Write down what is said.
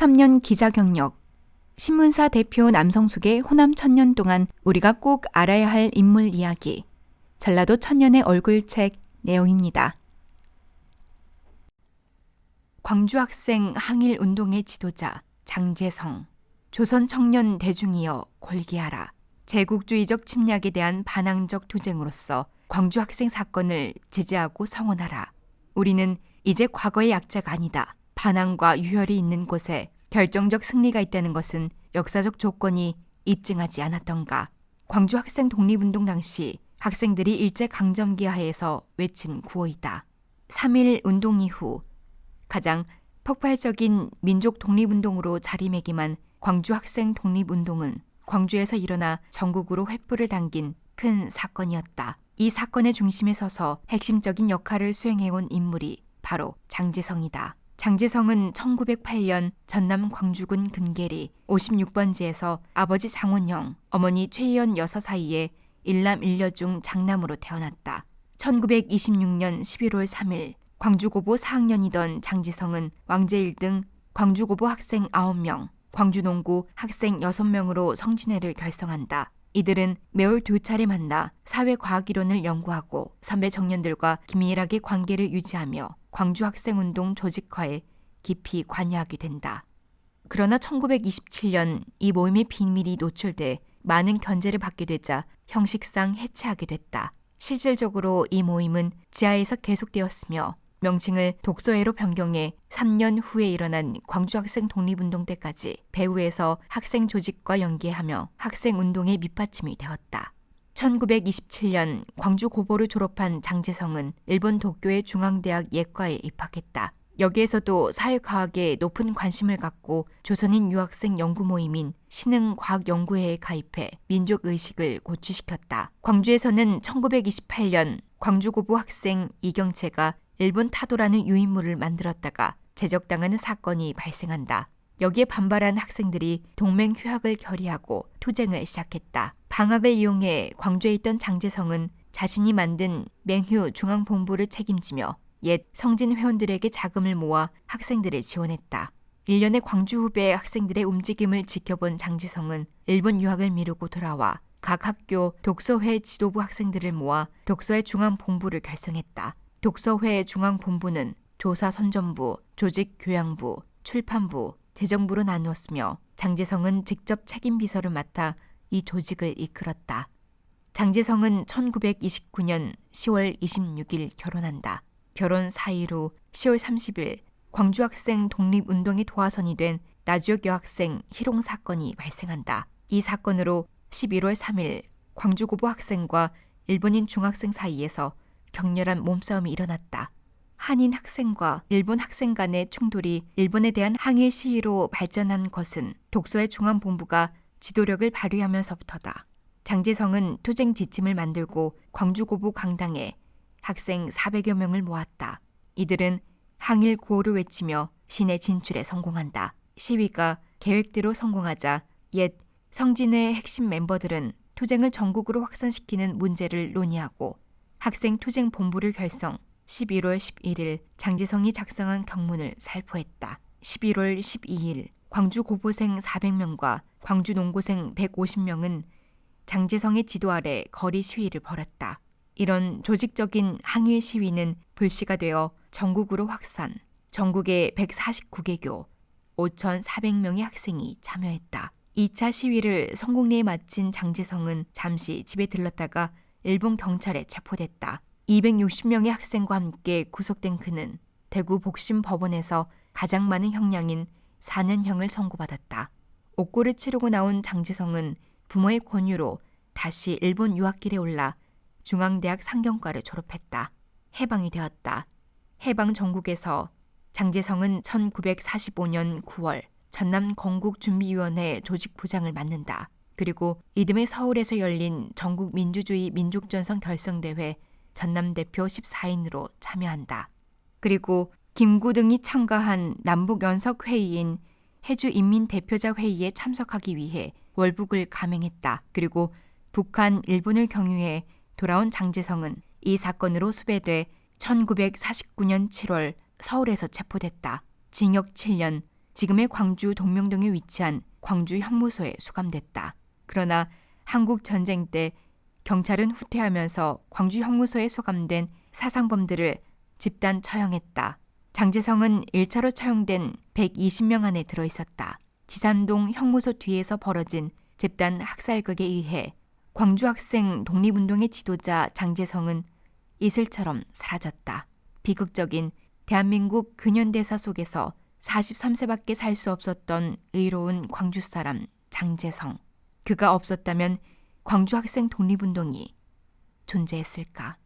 33년 기자 경력. 신문사 대표 남성숙의 호남 천년 동안 우리가 꼭 알아야 할 인물 이야기. 전라도 천년의 얼굴책 내용입니다. 광주 학생 항일 운동의 지도자 장재성. 조선 청년 대중이여 골기하라. 제국주의적 침략에 대한 반항적 투쟁으로서 광주 학생 사건을 지지하고 성원하라. 우리는 이제 과거의 약자가 아니다. 반항과 유혈이 있는 곳에 결정적 승리가 있다는 것은 역사적 조건이 입증하지 않았던가. 광주 학생 독립운동 당시 학생들이 일제 강점기 하에서 외친 구호이다. 3.1 운동 이후 가장 폭발적인 민족 독립운동으로 자리매김한 광주 학생 독립운동은 광주에서 일어나 전국으로 횃불을 당긴 큰 사건이었다. 이 사건의 중심에 서서 핵심적인 역할을 수행해온 인물이 바로 장지성이다. 장지성은 1908년 전남 광주군 금계리 56번지에서 아버지 장원영, 어머니 최희연 여사 사이에 일남 일녀 중 장남으로 태어났다. 1926년 11월 3일 광주고보 4학년이던 장지성은 왕제 1등 광주고보 학생 9명, 광주농구 학생 6명으로 성진회를 결성한다. 이들은 매월 두 차례 만나 사회과학이론을 연구하고 선배 청년들과 긴밀하게 관계를 유지하며 광주 학생운동 조직화에 깊이 관여하게 된다. 그러나 1927년 이 모임의 비밀이 노출돼 많은 견제를 받게 되자 형식상 해체하게 됐다. 실질적으로 이 모임은 지하에서 계속되었으며 명칭을 독서회로 변경해 3년 후에 일어난 광주학생 독립운동 때까지 배후에서 학생 조직과 연계하며 학생 운동의 밑받침이 되었다. 1927년 광주 고보를 졸업한 장재성은 일본 도쿄의 중앙대학 예과에 입학했다. 여기에서도 사회과학에 높은 관심을 갖고 조선인 유학생 연구 모임인 신흥과학연구회에 가입해 민족의식을 고취시켰다. 광주에서는 1928년 광주고보 학생 이경채가 일본 타도라는 유인물을 만들었다가 제적당하는 사건이 발생한다. 여기에 반발한 학생들이 동맹 휴학을 결의하고 투쟁을 시작했다. 방학을 이용해 광주에 있던 장재성은 자신이 만든 맹휴 중앙본부를 책임지며 옛 성진 회원들에게 자금을 모아 학생들을 지원했다. 1년의 광주 후배 학생들의 움직임을 지켜본 장지성은 일본 유학을 미루고 돌아와 각 학교 독서회 지도부 학생들을 모아 독서회 중앙본부를 결성했다. 독서회 중앙본부는 조사 선전부, 조직 교양부, 출판부, 재정부로 나누었으며 장재성은 직접 책임 비서를 맡아 이 조직을 이끌었다. 장재성은 1929년 10월 26일 결혼한다. 결혼 후 10월 30일 광주 학생 독립운동의 도화선이 된 나주역 여학생 희롱 사건이 발생한다. 이 사건으로 11월 3일 광주고보 학생과 일본인 중학생 사이에서 격렬한 몸싸움이 일어났다. 한인 학생과 일본 학생 간의 충돌이 일본에 대한 항일 시위로 발전한 것은 독서의 중앙본부가 지도력을 발휘하면서부터다. 장재성은 투쟁 지침을 만들고 광주고보 강당에 학생 400여 명을 모았다. 이들은 항일 구호를 외치며 시내 진출에 성공한다. 시위가 계획대로 성공하자 옛 성진회의 핵심 멤버들은 투쟁을 전국으로 확산시키는 문제를 논의하고 학생 투쟁 본부를 결성 11월 11일 장지성이 작성한 경문을 살포했다. 11월 12일 광주 고보생 400명과 광주 농고생 150명은 장지성의 지도 아래 거리 시위를 벌였다. 이런 조직적인 항일 시위는 불씨가 되어 전국으로 확산, 전국의 149개 교 5,400명의 학생이 참여했다. 2차 시위를 성공리에 마친 장지성은 잠시 집에 들렀다가 일본 경찰에 체포됐다. 260명의 학생과 함께 구속된 그는 대구 복심 법원에서 가장 많은 형량인 4년형을 선고받았다. 옥고를 치르고 나온 장지성은 부모의 권유로 다시 일본 유학길에 올라 중앙대학 상경과를 졸업했다. 해방이 되었다. 해방 전국에서 장재성은 1945년 9월 전남 건국준비위원회 조직부장을 맡는다. 그리고 이듬해 서울에서 열린 전국 민주주의 민족전선 결성대회 전남 대표 14인으로 참여한다. 그리고 김구 등이 참가한 남북연석회의인 해주인민대표자회의에 참석하기 위해 월북을 감행했다. 그리고 북한, 일본을 경유해 돌아온 장재성은 이 사건으로 수배돼 1949년 7월 서울에서 체포됐다. 징역 7년, 지금의 광주 동명동에 위치한 광주 형무소에 수감됐다. 그러나 한국 전쟁 때 경찰은 후퇴하면서 광주 형무소에 수감된 사상범들을 집단 처형했다. 장재성은 1차로 처형된 120명 안에 들어 있었다. 지산동 형무소 뒤에서 벌어진 집단 학살극에 의해 광주 학생 독립운동의 지도자 장재성은 이슬처럼 사라졌다. 비극적인 대한민국 근현대사 속에서 43세밖에 살 수 없었던 의로운 광주 사람 장재성. 그가 없었다면 광주 학생 독립운동이 존재했을까?